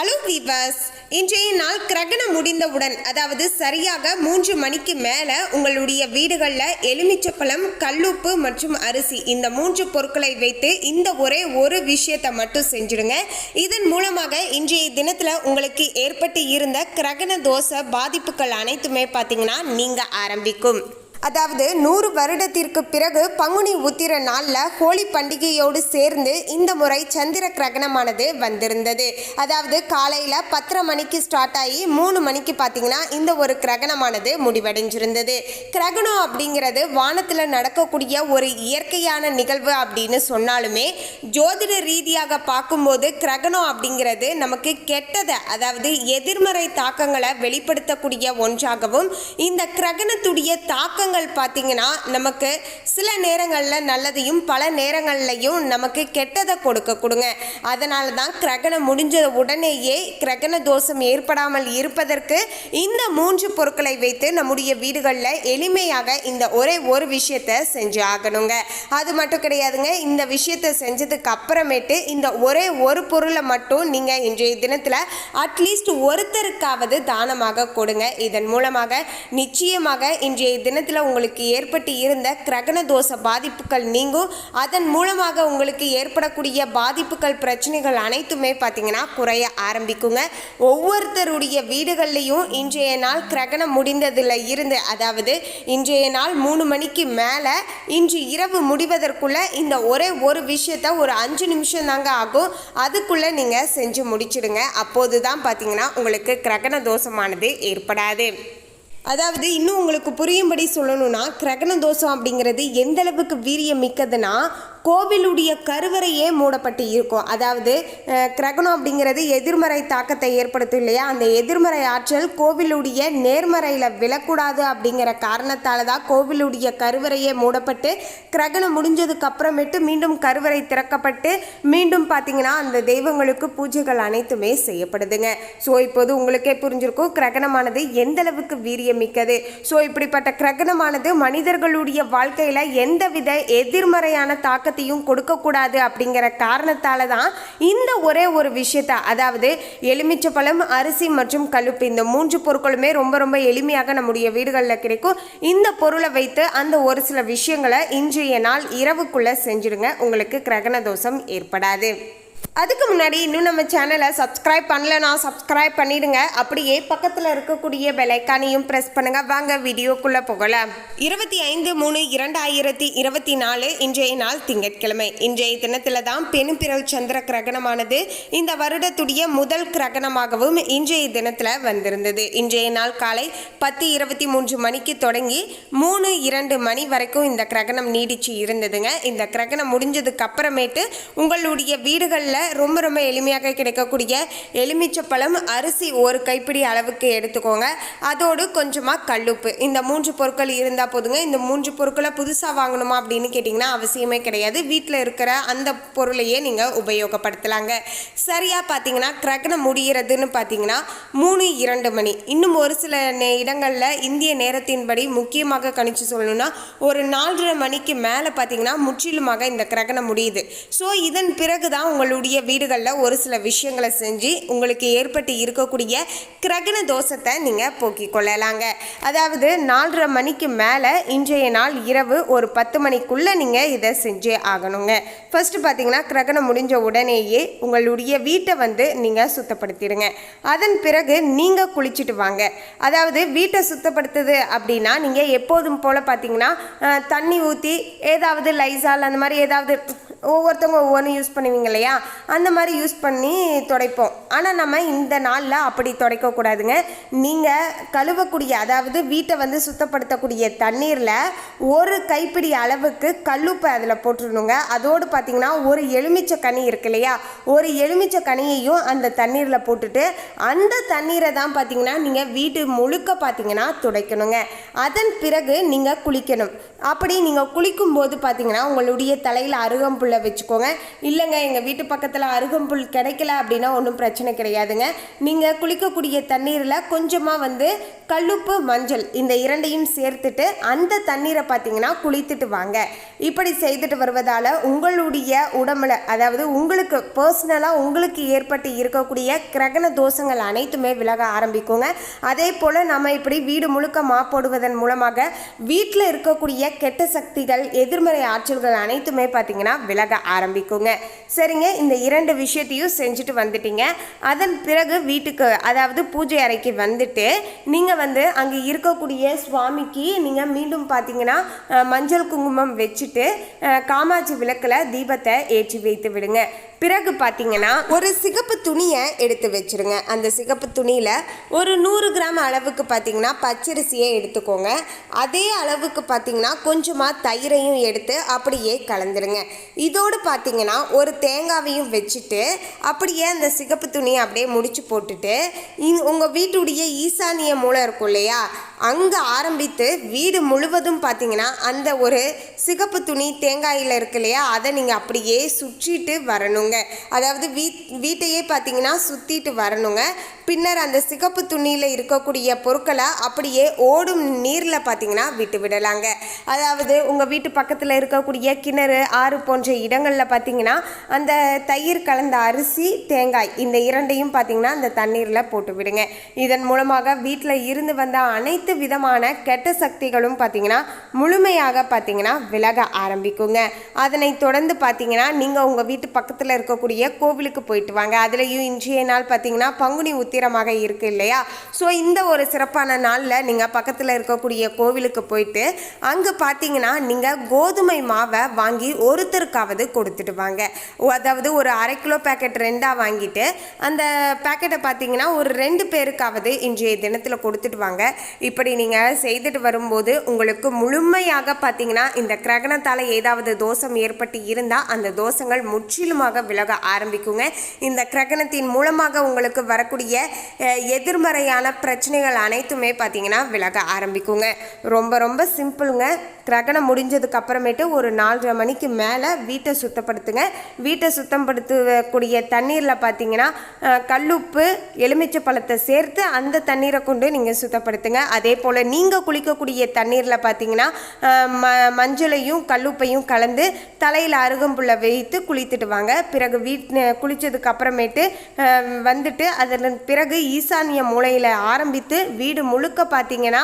Hello viewers இன்றைய நாள் கிரகணம் முடிந்தவுடன் அதாவது சரியாக மூன்று மணிக்கு மேலே உங்களுடைய வீடுகளில் எலுமிச்சப்பழம் கல்லுப்பு மற்றும் அரிசி இந்த மூன்று பொருட்களை வைத்து இந்த ஒரே ஒரு விஷயத்தை மட்டும் செஞ்சுடுங்க. இதன் மூலமாக இன்றைய தினத்தில் உங்களுக்கு ஏற்பட்டு இருந்த கிரகண தோசை பாதிப்புகள் அனைத்துமே பார்த்தீங்கன்னா நீங்கள் ஆரம்பிக்கும். அதாவது நூறு வருடத்திற்கு பிறகு பங்குனி உத்திர நாளில் ஹோலி பண்டிகையோடு சேர்ந்து இந்த முறை சந்திர கிரகணமானது வந்திருந்தது. அதாவது காலையில் பத்தரை மணிக்கு ஸ்டார்ட் ஆகி மூணு மணிக்கு பார்த்தீங்கன்னா இந்த ஒரு கிரகணமானது முடிவடைஞ்சிருந்தது. கிரகணம் அப்படிங்கிறது வானத்தில் நடக்கக்கூடிய ஒரு இயற்கையான நிகழ்வு அப்படின்னு சொன்னாலுமே ஜோதிட ரீதியாக பார்க்கும்போது கிரகணம் அப்படிங்கிறது நமக்கு கெட்டதை அதாவது எதிர்மறை தாக்கங்களை வெளிப்படுத்தக்கூடிய ஒன்றாகவும் இந்த கிரகணத்துடைய தாக்கங்கள் பார்த்தீங்கன்னா நமக்கு சில நேரங்களில் நல்லதையும் பல நேரங்கள்லையும் நமக்கு கெட்டதை கொடுக்க கொடுங்க. அதனால தான் கிரகணம் முடிஞ்ச உடனேயே கிரகண தோஷம் ஏற்படாமல் இருப்பதற்கு இந்த மூன்று பொருட்களை வைத்து நம்முடைய வீடுகளில் எளிமையாக இந்த ஒரே ஒரு விஷயத்தை செஞ்சு ஆகணுங்க. அது மட்டும் கிடையாதுங்க இந்த விஷயத்தை செஞ்சதுக்கு அப்புறமேட்டு இந்த ஒரே ஒரு பொருளை மட்டும் நீங்கள் இன்றைய தினத்தில் அட்லீஸ்ட் ஒருத்தருக்காவது தானமாக கொடுங்க. இதன் மூலமாக நிச்சயமாக இன்றைய தினத்தில் உங்களுக்கு ஏற்பட்டு இருந்த கிரகண தோஷ பாதிப்புகள் நீங்கும். அதன் மூலமாக உங்களுக்கு ஏற்படக்கூடிய பாதிப்புகள் பிரச்சனைகள் அனைத்துமே பார்த்தீங்கன்னா குறைய ஆரம்பிக்குங்க. ஒவ்வொருத்தருடைய வீடுகள்லையும் இன்றைய நாள் கிரகணம் முடிந்ததில் இருந்து அதாவது இன்றைய நாள் மூணு மணிக்கு மேலே இன்று இரவு முடிவதற்குள்ள இந்த ஒரே ஒரு விஷயத்த ஒரு அஞ்சு நிமிஷம் தாங்க ஆகும். அதுக்குள்ளே நீங்கள் செஞ்சு முடிச்சிடுங்க. அப்போது தான் பார்த்தீங்கன்னா உங்களுக்கு கிரகண தோஷமானது ஏற்படாது. அதாவது இன்னும் உங்களுக்கு புரியும்படி சொல்லணும்னா கிரகண தோஷம் அப்படிங்கிறது எந்த அளவுக்கு வீரியம் மிக்கதுன்னா கோவிலுடைய கருவறையே மூடப்பட்டு இருக்கும். அதாவது கிரகணம் அப்படிங்கிறது எதிர்மறை தாக்கத்தை ஏற்படுத்தும் இல்லையா? அந்த எதிர்மறை ஆற்றல் கோவிலுடைய நேர்மறையில் விழக்கூடாது அப்படிங்கிற காரணத்தால் தான் கோவிலுடைய கருவறையே மூடப்பட்டு கிரகணம் முடிஞ்சதுக்கு அப்புறமேட்டு மீண்டும் கருவறை திறக்கப்பட்டு மீண்டும் பார்த்தீங்கன்னா அந்த தெய்வங்களுக்கு பூஜைகள் அனைத்துமே செய்யப்படுதுங்க. ஸோ இப்போது உங்களுக்கே புரிஞ்சிருக்கும் கிரகணமானது எந்த அளவுக்கு வீரியமிக்கது? ஸோ இப்படிப்பட்ட கிரகணமானது மனிதர்களுடைய வாழ்க்கையில் எந்தவித எதிர்மறையான தாக்கத்தையும் கொடுக்கக்கூடாது அப்படிங்கிற காரணத்தால தான் இந்த ஒரே ஒரு விஷயத்தை அதாவது எலுமிச்சப்பழம் அரிசி மற்றும் கழுப்பு இந்த மூன்று பொருட்களுமே ரொம்ப ரொம்ப எளிமையாக நம்முடைய வீடுகளில் கிடைக்கும். இந்த பொருளை வைத்து அந்த ஒரு சில விஷயங்களை இன்றைய நாள் இரவுக்குள்ளே செஞ்சுடுங்க. உங்களுக்கு கிரகண தோஷம் ஏற்படாது. அதுக்கு முன்னாடி இன்னும் நம்ம சேனலை சப்ஸ்கிரைப் பண்ணலனா சப்ஸ்கிரைப் பண்ணிடுங்க. அப்படியே பக்கத்தில் இருக்கக்கூடிய பெலைக்கானையும் ப்ரெஸ் பண்ணுங்க. வாங்க வீடியோக்குள்ளே போகலாம். இருபத்தி ஐந்து மூணு இரண்டாயிரத்தி இருபத்தி நாலு இன்றைய நாள் திங்கட்கிழமை. இன்றைய தினத்தில் தான் பெரும்பிறல் சந்திர கிரகணமானது இந்த வருடத்துடைய முதல் கிரகணமாகவும் இன்றைய தினத்தில் வந்திருந்தது. இன்றைய நாள் காலை பத்து இருபத்தி மூன்று மணிக்கு தொடங்கி மூணு இரண்டு மணி வரைக்கும் இந்த கிரகணம் நீடிச்சு இருந்ததுங்க. இந்த கிரகணம் முடிஞ்சதுக்கு அப்புறமேட்டு உங்களுடைய வீடுகளில் ரொம்ப ரொம்ப எளிமையாக கிடைக்கக்கூடிய எலுமிச்சப்பழம் அரிசி ஒரு கைப்பிடி அளவுக்கு எடுத்துக்கோங்க. அதோடு கொஞ்சமாக கல்லுப்பு. இந்த மூன்று பொருட்கள் இருந்தால் போதுங்க. இந்த மூன்று பொருட்களை புதுசாக வாங்கணுமா அப்படின்னு கேட்டிங்கன்னா அவசியமே கிடையாது. வீட்டில் இருக்கிற அந்த பொருளையே நீங்கள் உபயோகப்படுத்தலாங்க. சரியாக பார்த்தீங்கன்னா கிரகணம் முடிகிறதுன்னு பார்த்தீங்கன்னா மூணு இரண்டு மணி. இன்னும் ஒரு சில இடங்களில் இந்திய நேரத்தின்படி முக்கியமாக கணிச்சு சொல்லணும்னா ஒரு நாலரை மணிக்கு மேலே பார்த்தீங்கன்னா முற்றிலுமாக இந்த கிரகணம் முடியுது. ஸோ இதன் பிறகு தான் உங்களுடைய வீடுகளில் ஒரு சில விஷயங்களை செஞ்சு உங்களுக்கு ஏற்பட்டு இருக்கக்கூடிய கிரகண தோஷத்தை நீங்கள் போக்கிக் கொள்ளலாங்க. அதாவது நாலரை மணிக்கு மேலே இன்றைய நாள் இரவு ஒரு பத்து மணிக்குள்ளே நீங்கள் இதை செஞ்சே ஆகணுங்க. ஃபஸ்ட்டு பார்த்தீங்கன்னா கிரகணம் முடிஞ்ச உடனேயே உங்களுடைய வீட்டை வந்து நீங்கள் சுத்தப்படுத்திடுங்க. அதன் பிறகு நீங்கள் குளிச்சுட்டு வாங்க. அதாவது வீட்டை சுத்தப்படுத்துது அப்படின்னா நீங்கள் எப்போதும் போல் பார்த்தீங்கன்னா தண்ணி ஊற்றி ஏதாவது லைசால் அந்த மாதிரி ஏதாவது ஒவ்வொருத்தவங்க ஒவ்வொன்றும் யூஸ் பண்ணுவீங்க இல்லையா? அந்த மாதிரி யூஸ் பண்ணி துடைப்போம். ஆனால் நம்ம இந்த நாளில் அப்படி துடைக்கக்கூடாதுங்க நீங்கள் கழுவக்கூடிய அதாவது வீட்டை வந்து சுத்தப்படுத்தக்கூடிய தண்ணீரில் ஒரு கைப்பிடி அளவுக்கு கல்லுப்பை அதில் போட்டுடணுங்க. அதோடு பார்த்தீங்கன்னா ஒரு எலுமிச்சை கனி இருக்கு இல்லையா? ஒரு எலுமிச்சை கனியையும் அந்த தண்ணீரில் போட்டுட்டு அந்த தண்ணீரை தான் பார்த்தீங்கன்னா நீங்கள் வீட்டு முழுக்க பார்த்தீங்கன்னா துடைக்கணுங்க. அதன் பிறகு நீங்கள் குளிக்கணும். அப்படி நீங்கள் குளிக்கும்போது பார்த்தீங்கன்னா உங்களுடைய தலையில் அருகம்புல் அருகம்புல்லை வச்சுக்கோங்க. இல்லைங்க எங்கள் வீட்டு பக்கத்தில் அருகம்புல் கிடைக்கல அப்படின்னா ஒன்றும் பிரச்சனை கிடையாதுங்க. நீங்கள் குளிக்கக்கூடிய தண்ணீரில் கொஞ்சமாக வந்து கல்லுப்பு மஞ்சள் இந்த இரண்டையும் சேர்த்துட்டு அந்த தண்ணீரை பார்த்தீங்கன்னா குளித்துட்டு வாங்க. இப்படி செய்துட்டு வருவதால் உங்களுடைய உடம்புல அதாவது உங்களுக்கு பர்சனலாக உங்களுக்கு ஏற்பட்டு இருக்கக்கூடிய கிரகண தோஷங்கள் அனைத்துமே விலக ஆரம்பிக்குங்க. அதே போல் நம்ம இப்படி வீடு முழுக்க மாப்போடுவதன் மூலமாக வீட்டில் இருக்கக்கூடிய கெட்ட சக்திகள் எதிர்மறை ஆற்றல்கள் அனைத்துமே பார்த்தீங்கன்னா விலக ஆரம்பிக்குங்க. சரிங்க இந்த இரண்டு விஷயத்தையும் செஞ்சுட்டு வந்துட்டீங்க. அதன் பிறகு வீட்டுக்கு அதாவது பூஜை அறைக்கு வந்துட்டு நீங்கள் வந்து அங்கே இருக்கக்கூடிய சுவாமிக்கு நீங்கள் மீண்டும் பார்த்தீங்கன்னா மஞ்சள் குங்குமம் வச்சுட்டு காமாட்சி விளக்கில் தீபத்தை ஏற்றி வைத்து விடுங்க. பிறகு பார்த்தீங்கன்னா ஒரு சிகப்பு துணியை எடுத்து வச்சுருங்க. அந்த சிகப்பு துணியில் ஒரு நூறு கிராம் அளவுக்கு பார்த்தீங்கன்னா பச்சரிசியை எடுத்துக்கோங்க. அதே அளவுக்கு பார்த்தீங்கன்னா கொஞ்சமாக தயிரையும் எடுத்து அப்படியே கலந்துருங்க. இதோடு பார்த்தீங்கன்னா ஒரு தேங்காவையும் வச்சுட்டு அப்படியே அந்த சிகப்பு துணியை அப்படியே முடிச்சு போட்டுட்டு உங்கள் வீட்டுடைய ஈசானிய மூலம் இருக்கும் இல்லையா? அங்கே ஆரம்பித்து வீடு முழுவதும் பார்த்தீங்கன்னா அந்த ஒரு சிகப்பு துணி தேங்காயில் இருக்கு இல்லையா? அதை நீங்கள் அப்படியே சுற்றிட்டு வரணுங்க. அதாவது வீ வீட்டையே பார்த்தீங்கன்னா சுற்றிட்டு வரணுங்க. பின்னர் அந்த சிகப்பு துணியில் இருக்கக்கூடிய பொருட்களை அப்படியே ஓடும் நீரில் பார்த்தீங்கன்னா விட்டு விடலாங்க. அதாவது உங்கள் வீட்டு பக்கத்தில் இருக்கக்கூடிய கிணறு ஆறு போன்ற இடங்களில் பார்த்தீங்கன்னா அந்த தயிர் கலந்த அரிசி தேங்காய் இந்த இரண்டையும் பார்த்தீங்கன்னா அந்த தண்ணீரில் போட்டு விடுங்க. இதன் மூலமாக வீட்டில் இருந்து வந்த அனைத்து விதமான கெட்ட சக்திகளும் பார்த்தீங்கன்னா முழுமையாக பார்த்தீங்கன்னா விலக ஆரம்பிக்குங்க. அதனை தொடர்ந்து பார்த்தீங்கன்னா நீங்கள் உங்கள் வீட்டு பக்கத்தில் இருக்கக்கூடிய கோவிலுக்கு போயிட்டு வாங்க. அதுலேயும் இன்றைய நாள் பார்த்தீங்கன்னா பங்குனி உத்திரமாக இருக்கு இல்லையா? ஸோ இந்த ஒரு சிறப்பான நாளில் நீங்கள் பக்கத்தில் இருக்கக்கூடிய கோவிலுக்கு போயிட்டு அங்கே பார்த்தீங்கன்னா நீங்கள் கோதுமை மாவை வாங்கி ஒருத்தருக்காவது கொடுத்துட்டு வாங்க. அதாவது ஒரு அரை கிலோ பேக்கெட் ரெண்டாக வாங்கிட்டு அந்த பேக்கெட்டை பார்த்தீங்கன்னா ஒரு ரெண்டு பேருக்காவது இன்றைய தினத்தில் கொடுத்துட்டு வாங்க. இப்படி நீங்கள் செய்துட்டு வரும்போது உங்களுக்கு முழுமையாக பார்த்தீங்கன்னா இந்த கிரகணத்தால் ஏதாவது தோஷம் ஏற்பட்டு இருந்தால் அந்த தோஷங்கள் முற்றிலுமாக விலக ஆரம்பிக்குங்க. இந்த கிரகணத்தின் மூலமாக உங்களுக்கு வரக்கூடிய எதிர்மறையான பிரச்சனைகள் அனைத்துமே பார்த்தீங்கன்னா விலக ஆரம்பிக்குங்க. ரொம்ப ரொம்ப சிம்பிளுங்க. கிரகணம் முடிஞ்சதுக்கு அப்புறமேட்டு ஒரு நாலரை மணிக்கு மேலே வீட்டை சுத்தப்படுத்துங்க. வீட்டை சுத்தப்படுத்தக்கூடிய தண்ணீரில் பார்த்தீங்கன்னா கல்லுப்பு எலுமிச்சை பழத்தை சேர்த்து அந்த தண்ணீரை கொண்டு நீங்கள் சுத்தப்படுத்துங்க. அதே போல் நீங்கள் குளிக்கக்கூடிய தண்ணீரில் பார்த்தீங்கன்னா ம மஞ்சளையும் கல்லுப்பையும் கலந்து தலையில் அருகம்புல்லை வைத்து குளித்துட்டு வாங்க. பிறகு வீட் குளித்ததுக்கு அப்புறமேட்டு வந்துட்டு அதன் பிறகு ஈசானிய மூலையில் ஆரம்பித்து வீடு முழுக்க பார்த்தீங்கன்னா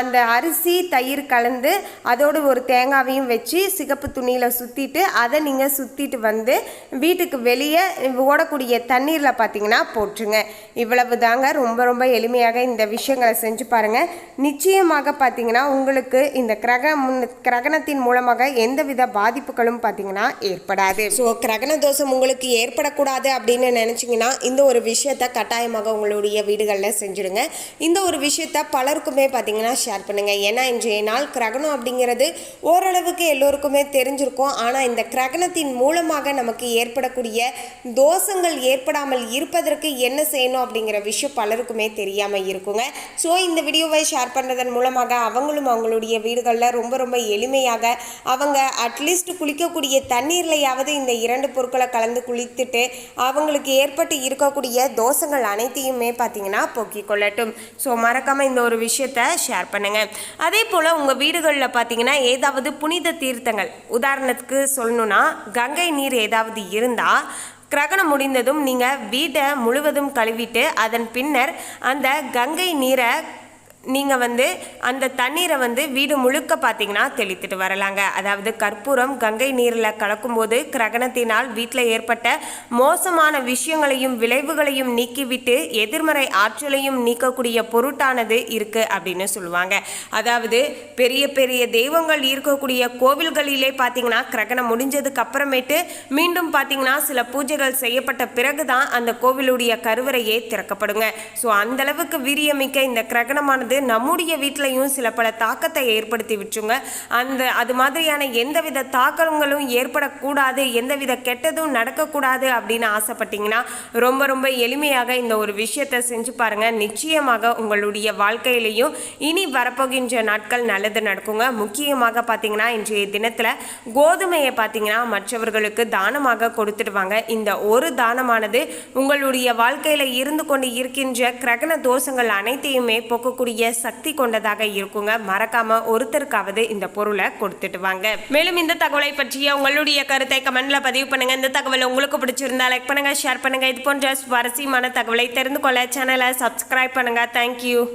அந்த அரிசி தயிர் கலந்து அதோடு ஒரு தேங்காவையும் வச்சு சிகப்பு துணியில் சுற்றிட்டு அதை நீங்கள் சுற்றிட்டு வந்து வீட்டுக்கு வெளியே ஓடக்கூடிய தண்ணீரில் பார்த்தீங்கன்னா போட்டுருங்க இவ்வளவு தாங்க ரொம்ப ரொம்ப எளிமையாக இந்த விஷயங்களை செஞ்சு பாருங்கள் நிச்சயமாக பார்த்தீங்கன்னா உங்களுக்கு இந்த கிரக முன்- கிரகணத்தின் மூலமாக எந்தவித பாதிப்புகளும் பார்த்தீங்கன்னா ஏற்படாது. ஸோ கிரகண தோஷம் உங்களுக்கு ஏற்படக்கூடாது அப்படின்னு நினச்சிங்கன்னா இந்த ஒரு விஷயத்த கட்டாயமாக உங்களுடைய வீடுகளில் செஞ்சுடுங்க. இந்த ஒரு விஷயத்த பலருக்குமே பார்த்தீங்கன்னா ஷேர் பண்ணுங்கள் ஏன்னா இன்றைய நாள் கிரகணம் அப்படிங்கிறது ஓரளவுக்கு எல்லோருக்குமே தெரிஞ்சிருக்கும். ஆனால் இந்த கிரகணத்தின் மூலமாக நமக்கு ஏற்படக்கூடிய தோஷங்கள் ஏற்படாமல் இருப்பதற்கு என்ன செய்யணும் அப்படிங்கிற விஷயம் பலருக்குமே தெரியாமல் இருக்குங்க. ஸோ இந்த வீடியோவை ஷேர் பண்ணுறதன் மூலமாக அவங்களும் அவங்களுடைய வீடுகளில் ரொம்ப ரொம்ப எளிமையாக அவங்க அட்லீஸ்ட் குளிக்கக்கூடிய தண்ணீர்லையாவது இந்த இரண்டு பொருட்களை கலந்து குளித்துட்டு அவங்களுக்கு ஏற்பட்டு இருக்கக்கூடிய தோஷங்கள் அனைத்தையுமே பார்த்தீங்கன்னா போக்கிக் கொள்ளட்டும். ஸோ மறக்காமல் இந்த ஒரு விஷயத்த ஷேர் பண்ணுங்கள் அதே போல் உங்கள் வீடுகளில் பார்த்தீங்கன்னா ஏதாவது புனித தீர்த்தங்கள். உதாரணத்துக்கு சொல்லணும்னா கங்கை நீர் ஏதாவது இருந்தால் கிரகணம் முடிந்ததும் நீங்கள் வீட்டை முழுவதும் கழுவிட்டு அதன் பின்னர் அந்த கங்கை நீரை நீங்கள் வந்து அந்த தண்ணீரை வந்து வீடு முழுக்க பார்த்தீங்கன்னா தெளித்துட்டு வரலாங்க. அதாவது கற்பூரம் கங்கை நீரில் கலக்கும்போது கிரகணத்தினால் வீட்டில் ஏற்பட்ட மோசமான விஷயங்களையும் விளைவுகளையும் நீக்கிவிட்டு எதிர்மறை ஆற்றலையும் நீக்கக்கூடிய பொருட்டானது இருக்குது அப்படின்னு சொல்லுவாங்க. அதாவது பெரிய பெரிய தெய்வங்கள் இருக்கக்கூடிய கோவில்களிலே பார்த்தீங்கன்னா கிரகணம் முடிஞ்சதுக்கு அப்புறமேட்டு மீண்டும் பார்த்தீங்கன்னா சில பூஜைகள் செய்யப்பட்ட பிறகு தான் அந்த கோவிலுடைய கருவறையே திறக்கப்படுங்க. ஸோ அந்தளவுக்கு விரியமிக்க வீரியமிக்க இந்த கிரகணமானது ஆனது நம்முடைய வீட்டிலையும் சில பல தாக்கத்தை ஏற்படுத்தி விட்டுருங்க. அந்த அது மாதிரியான எந்தவித தாக்கங்களும் ஏற்படக்கூடாது எந்தவித கெட்டதும் நடக்கக்கூடாது அப்படின்னு ஆசைப்பட்டீங்கன்னா ரொம்ப ரொம்ப எளிமையாக இந்த ஒரு விஷயத்தை செஞ்சு பாருங்க. நிச்சயமாக உங்களுடைய வாழ்க்கையிலையும் இனி வரப்போகின்ற நாட்கள் நல்லது நடக்குங்க. முக்கியமாக பார்த்தீங்கன்னா இன்றைய தினத்தில் கோதுமையை பார்த்தீங்கன்னா மற்றவர்களுக்கு தானமாக கொடுத்துடுவாங்க. இந்த ஒரு தானமானது உங்களுடைய வாழ்க்கையில் இருந்து கொண்டு இருக்கின்ற கிரகண தோஷங்கள் அனைத்தையுமே போக்கக்கூடிய சக்தி கொண்டதாக இருக்குங்க. மறக்காம ஒருத்தருக்காவது இந்த பொருளை கொடுத்துட்டு வாங்க. மேலும் இந்த தகவலை பற்றிய உங்களுடைய கருத்தை கமெண்ட்ல பதிவு பண்ணுங்க. இந்த தகவல் உங்களுக்கு பிடிச்சிருந்தா லைக் பண்ணுங்க ஷேர் பண்ணுங்க. இது போன்ற சுவாரஸ்யமான தகவலை தெரிந்து கொள்ள சேனலை சப்ஸ்கிரைப் பண்ணுங்க. தேங்க்யூ